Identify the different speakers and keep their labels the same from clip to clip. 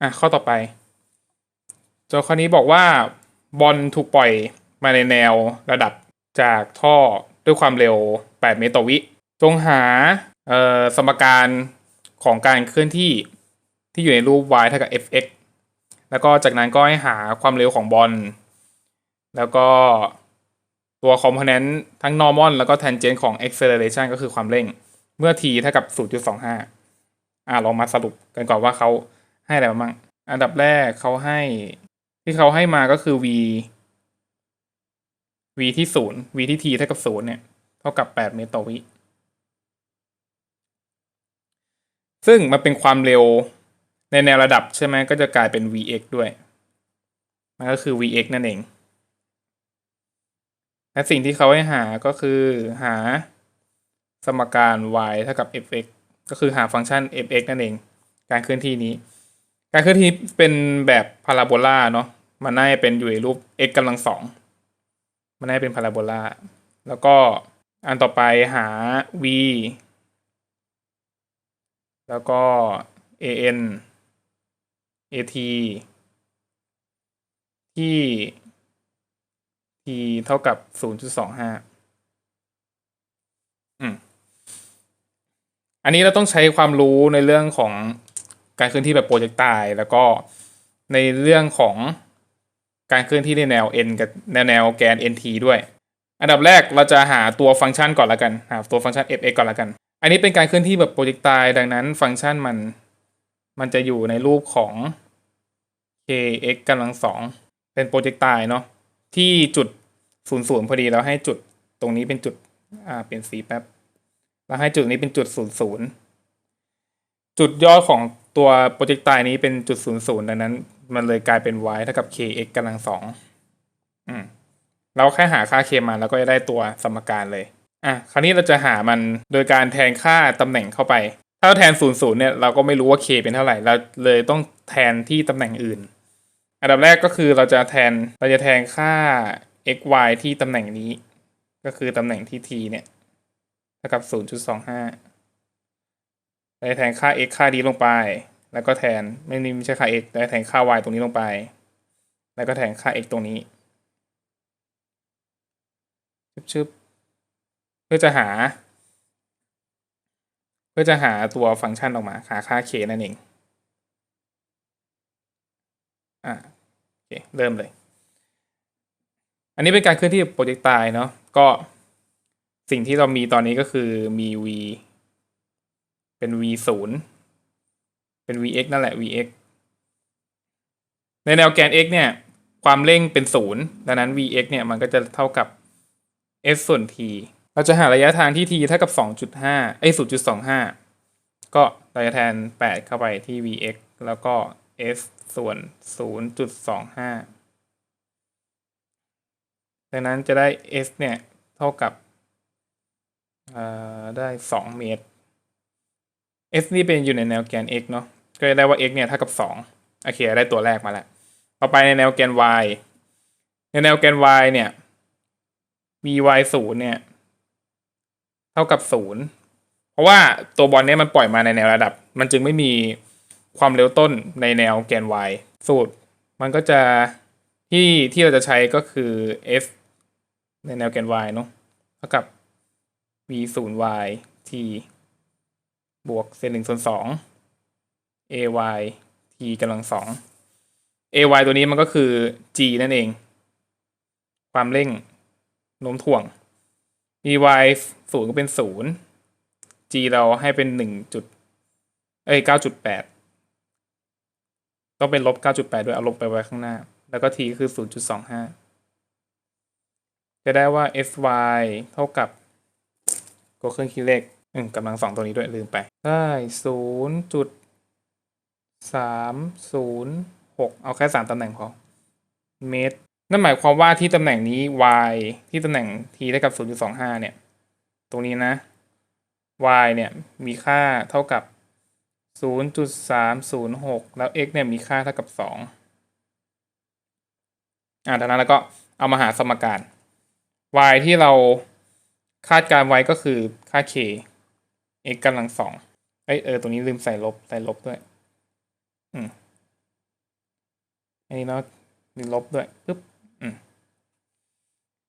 Speaker 1: อะข้อต่อไปโจทย์ข้อนี้บอกว่าบอลถูกปล่อยมาในแนวระดับจากท่อด้วยความเร็ว 8 เมตรต่อวิ จงหาเอ่อสมการของการเคลื่อนที่ที่อยู่ในรูป y เท่ากับ fx แล้วก็จากนั้นก็ให้หาความเร็วของบอล แล้วก็ตัวคอมโพเนนต์ทั้ง normal แล้วก็ tangent ของ acceleration ก็คือความเร่ง เมื่อ t เท่ากับ 0.25 อ่าลองมาสรุปกันก่อนว่าเขา ให้อะไรบ้าง อันดับแรกเขาให้ ที่เขาให้มาก็คือ v v ที่ศูนย์ v ที่ t เท่ากับศูนย์เนี่ย เท่ากับ8เมตรต่อวิ ซึ่งมันเป็นความเร็วในแนวระดับใช่ไหมก็จะกลายเป็น vx ด้วย มันก็คือ vx นั่นเอง และสิ่งที่เขาให้หาก็คือหาสมการ y เท่ากับ fx ก็คือหาฟังก์ชัน fx นั่นเอง การเคลื่อนที่นี้ การเคลื่อนที่เป็นแบบพาราโบลาเนาะมันน่าจะเป็นอยู่ในรูป x กำลังสองมันน่าจะเป็นพาราโบลาแล้วก็อันต่อไปหา v แล้วก็ an at ที่ t เท่ากับ 0.25อืมอันนี้เราต้องใช้ความรู้ในเรื่องของ การเคลื่อนที่แบบโปรเจกต์ตายแล้วก็ในเรื่องของการเคลื่อนที่ในแนว n กับแนวแนวแกน nt ด้วย อันดับแรกเราจะหาตัวฟังก์ชันก่อนละกันหาตัวฟังก์ชัน fx ก่อนละกัน อันนี้เป็นการเคลื่อนที่แบบโปรเจกต์ตายดังนั้นฟังก์ชันมันมันจะอยู่ในรูปของ kx กำลังสองเป็นโปรเจกต์ตายเนาะที่จุดศูนย์ศูนย์พอดีแล้วให้จุดตรงนี้เป็นจุดอ่าเปลี่ยนสีแป๊บแล้วให้จุดนี้เป็นจุดศูนย์ศูนย์ จุดยอดของตัวโปรเจกต์ตายนี้เป็นจุดศูนย์ศูนย์ดังนั้น มันเลยกลายเป็น y เท่ากับ kx กำลังสองอืมเราแค่หาค่า k มาแล้วก็จะได้ตัวสมการเลย อะ คราวนี้เราจะหามันโดยการแทนค่าตำแหน่งเข้าไป ถ้าเราแทนศูนย์ศูนย์เนี่ยเราก็ไม่รู้ว่า k เป็นเท่าไหร่ เราเลยต้องแทนที่ตำแหน่งอื่น อันดับแรกก็คือเราจะแทน เราจะแทนค่า x y ที่ตำแหน่งนี้ ก็คือตำแหน่งที่ t เนี่ยเท่ากับ 0.25 เราจะแทนค่า x ค่านี้ลงไป แล้วก็แทนไม่นี่ไม่ใช่ค่า x แต่แทนค่า y ตรงนี้ลงไป แล้วก็แทนค่า x ตรงนี้ชึบๆเพื่อจะหา เพื่อจะหาตัวฟังก์ชันออกมาหาค่า k นั่นเองอ่าโอเคเริ่มเลย อันนี้เป็นการเคลื่อนที่โปรเจกต์ตายเนาะก็สิ่งที่เรามีตอนนี้ก็คือมี v เป็น v ศูนย์เป็น vx นั่นแหละ vx ในแนวแกน x เนี่ย ความเร่งเป็นศูนย์ดังนั้น vx เนี่ยมันก็จะเท่ากับ s ส่วน t เราจะหาระยะทางที่ t เท่ากับ 2.5เอ้ย0.25 ก็เราจะแทน 8 เข้าไปที่ vx แล้วก็ s ส่วน 0.25 ดังนั้นจะได้ s เนี่ย เท่ากับได้ 2 เมตร s นี่เป็นอยู่ในแนวแกน x เนาะก็จะได้ว่า x เนี่ยเท่ากับ2โอเคได้ตัวแรกมาแล้วต่อไปในแนวแกน y ในแนวแกน y เนี่ย vy 0เนี่ย เท่ากับ 0 เพราะว่าตัวบอลเนี่ยมันปล่อยมาในแนวระดับ มันจึงไม่มีความเร็วต้นในแนวแกน y สูตร มันก็จะที่ที่เราจะใช้ก็คือ f ในแนวแกน y เนาะเท่ากับ v 0 y t บวกเศษหนึ่งส่วนสอง ay t กำลังสอง ay ตัวนี้มันก็คือ g นั่นเอง ความเร่งโน้มถ่วง vy ศูนย์ก็เป็นศูนย์ g เราให้เป็นหนึ่งจุดเอ้ยเก้าจุดแปดต้องเป็นลบเก้าจุดแปดด้วยเอาลบไปไว้ข้างหน้า แล้วก็ t คือศูนย์จุดสองห้าจะได้ว่า sy เท่ากับก็เครื่องคิดเลข อืมกำลังสองตัวนี้ด้วยลืมไป ได้ศูนย์จุดสามศูนย์หกเอาแค่สามตำแหน่งพอเมตร นั่นหมายความว่าที่ตำแหน่งนี้ y ที่ตำแหน่ง t ได้กับศูนย์จุดสองห้าเนี่ย ตรงนี้นะ y เนี่ยมีค่าเท่ากับศูนย์จุดสามศูนย์หกแล้ว x เนี่ยมีค่าเท่ากับสองอ่าดังนั้นแล้วก็เอามาหาสมการ y ที่เราคาดการไว้ก็คือค่า k x กำลังสองเอ้ยเออตรงนี้ลืมใส่ลบใส่ลบด้วย อืมอันนี้เนาะมีลบด้วยปึ๊บอืม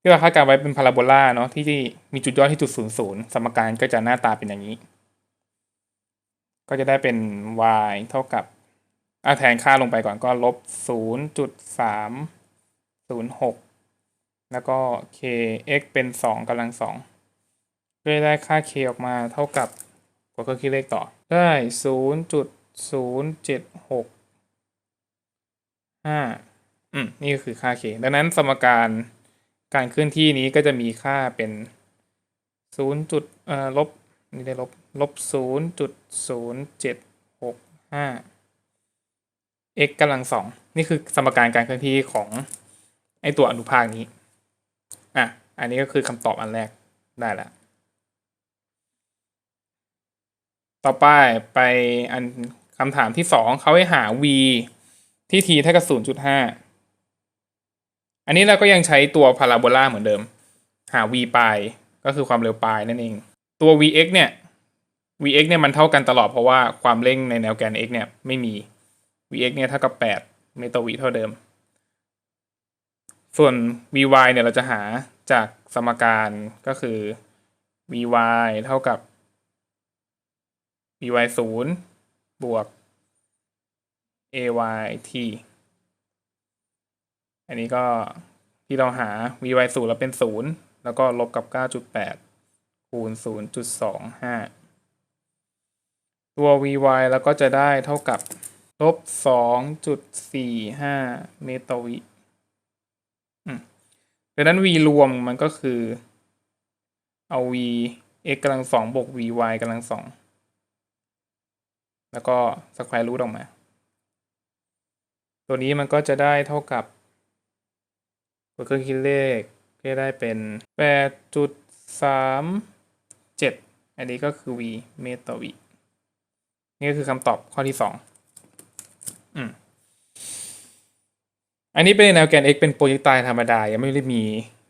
Speaker 1: ที่เราคาดการไว้เป็นพาราโบลาเนาะที่ที่มีจุดยอดที่จุดศูนย์ศูนย์สมการก็จะหน้าตาเป็นอย่างนี้ ก็จะได้เป็น y เท่ากับอาแทนค่าลงไปก่อนก็ลบศูนย์จุดสามศูนย์หกแล้วก็ k x เป็นสองกำลังสอง ก็จะได้ค่า k ออกมาเท่ากับกดเครื่องคิดเลขต่อ ได้ศูนย์จุดศูนย์เจ็ดหกห้าอืม นี่ก็คือค่า k ดังนั้นสมการการเคลื่อนที่นี้ก็จะมีค่าเป็นศูนย์จุดเอ่อลบนี่ได้ลบลบศูนย์จุดศูนย์เจ็ดหกห้า x กำลังสองนี่คือสมการการเคลื่อนที่ของไอตัวอนุภาคนี้ อะ อันนี้ก็คือคำตอบอันแรกได้แล้ว ต่อไปไปอันคำถามที่สองเขาให้หา v ที่ t เท่ากับศูนย์จุดห้าอันนี้เราก็ยังใช้ตัวพาราโบลาเหมือนเดิม หา v ปลายก็คือความเร็วปลายนั่นเอง ตัว vx เนี่ย vx เนี่ยมันเท่ากันตลอดเพราะว่าความเร่งในแนวแกน x เนี่ยไม่มี vx เนี่ยเท่ากับแปดเมตรวิเท่าเดิม ส่วน vy เนี่ยเราจะหาจากสมการก็คือ vy เท่ากับ vy ศูนย์บวก ay t อันนี้ก็ที่เราหา vy ศูนย์แล้วเป็นศูนย์แล้วก็ลบกับ 9.8 คูณ 0.25 ตัว vy แล้วก็จะได้เท่ากับลบ 2.45 เมตรวิดังนั้น v รวมมันก็คือ เอา v x กำลังสองบวก vy กำลังสอง แล้วก็สแควร์รูทออกมา ตัวนี้มันก็จะได้เท่ากับกดเครื่องคิดเลขก็ได้เป็น 8.37 อันนี้ก็คือ v เมตรต่อ v นี่ก็คือคำตอบข้อที่สองอืมอันนี้เป็นแนวแกน x เป็นโปรเจกตายธรรมดา ยังไม่ได้มี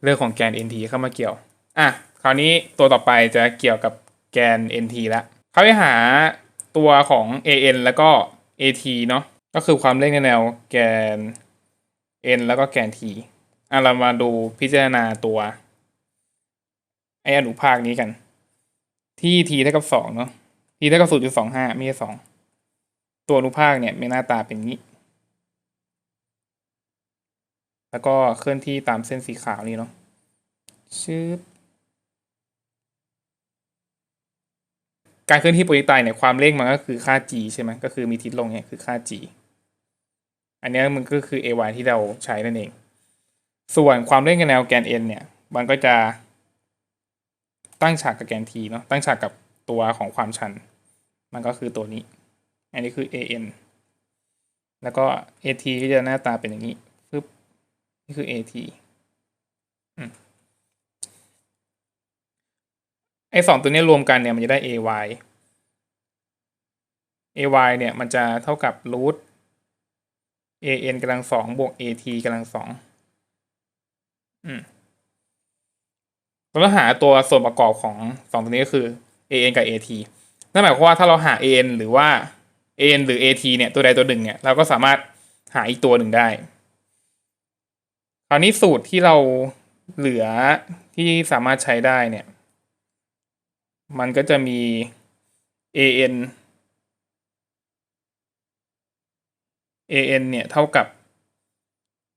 Speaker 1: เรื่องของแกน nt เข้ามาเกี่ยว อะ คราวนี้ตัวต่อไปจะเกี่ยวกับแกน nt ละเขาไปหา ตัวของ an แล้วก็ at เนาะก็คือความเร่งในแนวแกน n แล้วก็แกน t อะเรามาดูพิจารณาตัวไออนุภาคนี้กัน ที่ t เท่ากับสองเนาะ t เท่ากับศูนย์จุดสองห้าไม่ใช่สองตัวอนุภาคเนี่ยมีหน้าตาเป็นงี้ แล้วก็เคลื่อนที่ตามเส้นสีขาวนี่เนาะชืบ การเคลื่อนที่โปรเจกไตเนี่ยความเร่งมันก็คือค่า g ใช่ไหมก็คือมีทิศลงเนี่ยคือค่า g อันนี้มันก็คือ ay ที่เราใช้นั่นเอง ส่วนความเร่งกับแนวแกน n เนี่ย มันก็จะ ตั้งฉากกับแกน t เนาะตั้งฉากกับตัวของความชัน มันก็คือตัวนี้ อันนี้คือ an แล้วก็ at ก็จะหน้าตาเป็นอย่างนี้ปึ๊บนี่คือ at อสองตัวนี้รวมกันเนี่ยมันจะได้ ay ay เนี่ยมันจะเท่ากับ root an กำลังสองบวก at กำลังสองอืมเราหาตัวส่วนประกอบของสองตัวนี้ก็คือ an กับ at นั่นหมายความว่าถ้าเราหา an หรือว่า an หรือ at เนี่ยตัวใดตัวหนึ่งเนี่ยเราก็สามารถหาอีกตัวหนึ่งได้ คราวนี้สูตรที่เราเหลือที่สามารถใช้ได้เนี่ย มันก็จะมี an an เนี่ย เท่ากับ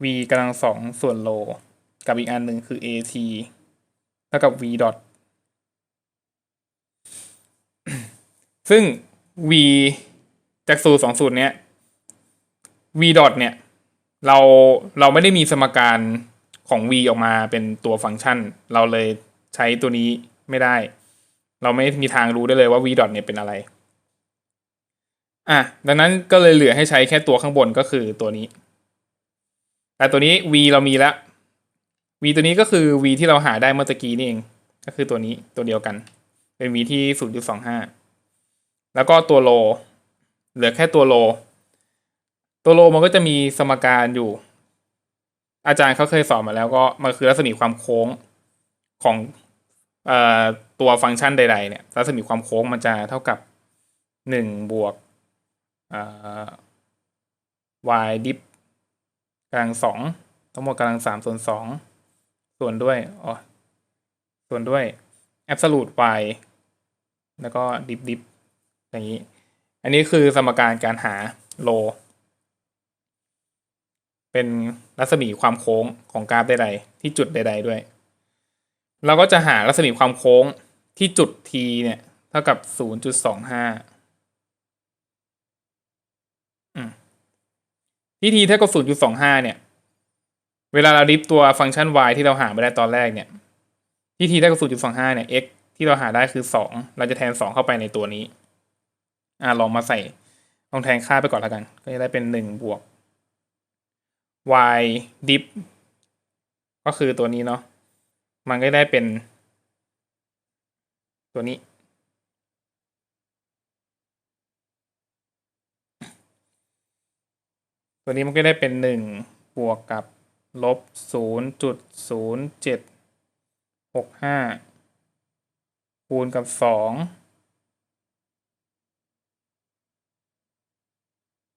Speaker 1: v กำลังสองส่วนโล กับอีกอันหนึ่งคือ at เท่ากับ v ดอทซึ่ง v จากสูตรสองสูตรเนี้ย v ดอทเนี่ย เราเราไม่ได้มีสมการของ v ออกมาเป็นตัวฟังก์ชัน เราเลยใช้ตัวนี้ไม่ได้ เราไม่มีทางรู้ได้เลยว่า v ดอทเนี่ยเป็นอะไร อะ ดังนั้นก็เลยเหลือให้ใช้แค่ตัวข้างบนก็คือตัวนี้ แต่ตัวนี้ v เรามีแล้ว v ตัวนี้ก็คือ v ที่เราหาได้เมื่อตะกี้นี่เอง ก็คือตัวนี้ตัวเดียวกัน เป็น v ที่ศูนย์จุดสองห้าแล้วก็ตัวโล เหลือแค่ตัวโล ตัวโลมันก็จะมีสมการอยู่ อาจารย์เขาเคยสอนมาแล้วก็มันคือรัศมีความโค้งของ ตัวฟังก์ชันใดๆเนี่ยรัศมีความโค้งมันจะเท่ากับหนึ่งบวก y dip กำลังสองทั้งหมดกำลังสามส่วนสองส่วนด้วยอ๋อส่วนด้วย absolute y แล้วก็ดิฟดิฟอย่างนี้ อันนี้คือสมการการหาโล เป็นรัศมีความโค้งของกราฟใดๆ ที่จุดใด ๆ ด้วย เราก็จะหารัศมีความโค้งที่จุด t เนี่ย เท่ากับ 0.25อืมที่ t เท่ากับ 0.25 เนี่ย เวลาเราดิฟตัวฟังก์ชัน y ที่เราหาไม่ได้ตอนแรกเนี่ย ที่ t เท่ากับ 0.25 เนี่ย x ที่เราหาได้คือ 2 เราจะแทน 2 เข้าไปในตัวนี้ อ่าลองมาใส่ ลองแทนค่าไปก่อนแล้วกัน ก็จะได้เป็น 1 บวก y dip ก็คือตัวนี้เนาะ มันก็ได้เป็น ตัวนี้ ตัวนี้มันก็ได้เป็นหนึ่งบวกกับลบศูนย์จุดศูนย์เจ็ดหกห้าคูณกับสอง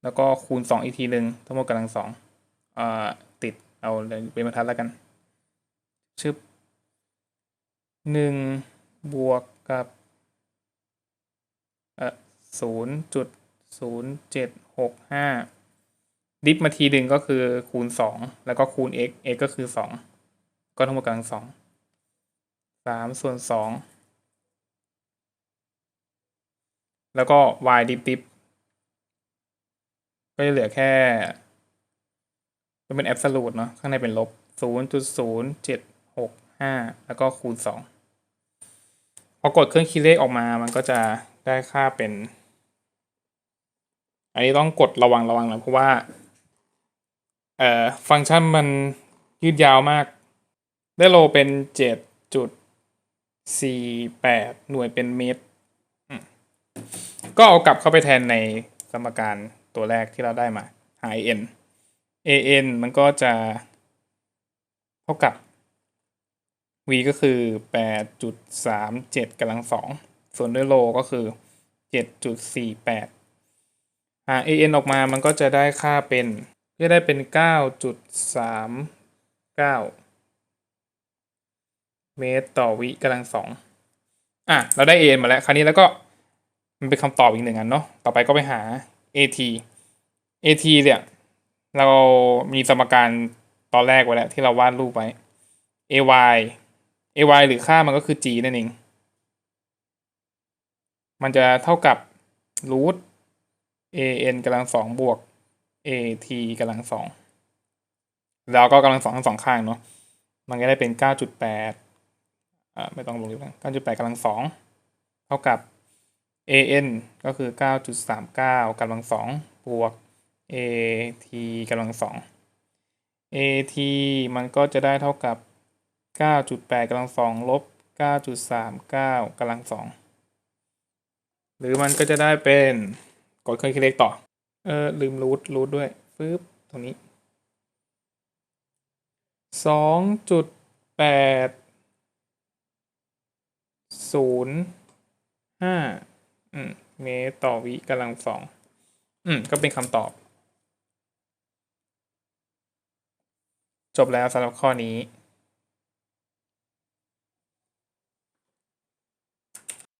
Speaker 1: แล้วก็คูณสองอีกทีหนึ่งทั้งหมดกำลังสองอติดเอาเป็นบรรทัดแล้วกัน ชึบ หนึ่งบวกกับศูนย์จุดศูนย์เจ็ดหกห้าดิฟมาทีหนึ่งก็คือคูณสองแล้วก็คูณ x x ก็คือสองก็ทั้งหมดกำลังสองสามส่วนสองแล้วก็ y ดิฟดิฟก็จะเหลือแค่จะเป็น absolute เนาะข้างในเป็นลบศูนย์จุดศูนย์เจ็ดหกห้าแล้วก็คูณสอง พอกดเครื่องคิดเลขออกมา มันก็จะได้ค่าเป็น อันนี้ต้องกดระวังระวังน่อยเพราะว่าเอ่อฟังก์ชันมันยืดยาวมาก ได้โลเป็นเจ็ดจุดสี่แปดหน่วยเป็นเมตร ก็เอากลับเข้าไปแทนในสมการตัวแรกที่เราได้มาหา n an มันก็จะเท่ากับ v ก็คือแปดจุดสามเจ็ดกำลังสองส่วนด้วยโลก็คือเจ็ดจุดสี่แปดหา an ออกมามันก็จะได้ค่าเป็นจะได้เป็นเก้าจุดสามเก้าเมตรต่อวิกำลังสองอะ เราได้ an มาแล้ว คราวนี้แล้วก็มันเป็นคำตอบอีกหนึ่งอันเนาะ ต่อไปก็ไปหา at at เนี่ย เรามีสมการตอนแรกไว้แล้วที่เราวาดรูปไว้ ay ay หรือค่ามันก็คือ g นั่นเอง มันจะเท่ากับ root an กำลังสองบวก at กำลังสองแล้วก็กำลังสองทั้งสองข้างเนาะ มันก็ได้เป็นเก้าจุดแปดอ่าไม่ต้องลงลิฟต์เก้าจุดแปดกำลังสองเท่ากับ an ก็คือเก้าจุดสามเก้ากำลังสองบวก at กำลังสอง at มันก็จะได้เท่ากับ 9.8กำลังสองลบ 9.39กำลังสองหรือมันก็จะได้เป็นกดเครื่องคิดเลขต่อ เออ ลืมรูทรูทด้วยปึ๊บตรงนี้สองจุดแปดศูนย์ห้าอืมเมตรต่อวิกำลังสองอืม ก็เป็นคำตอบ จบแล้วสำหรับข้อนี้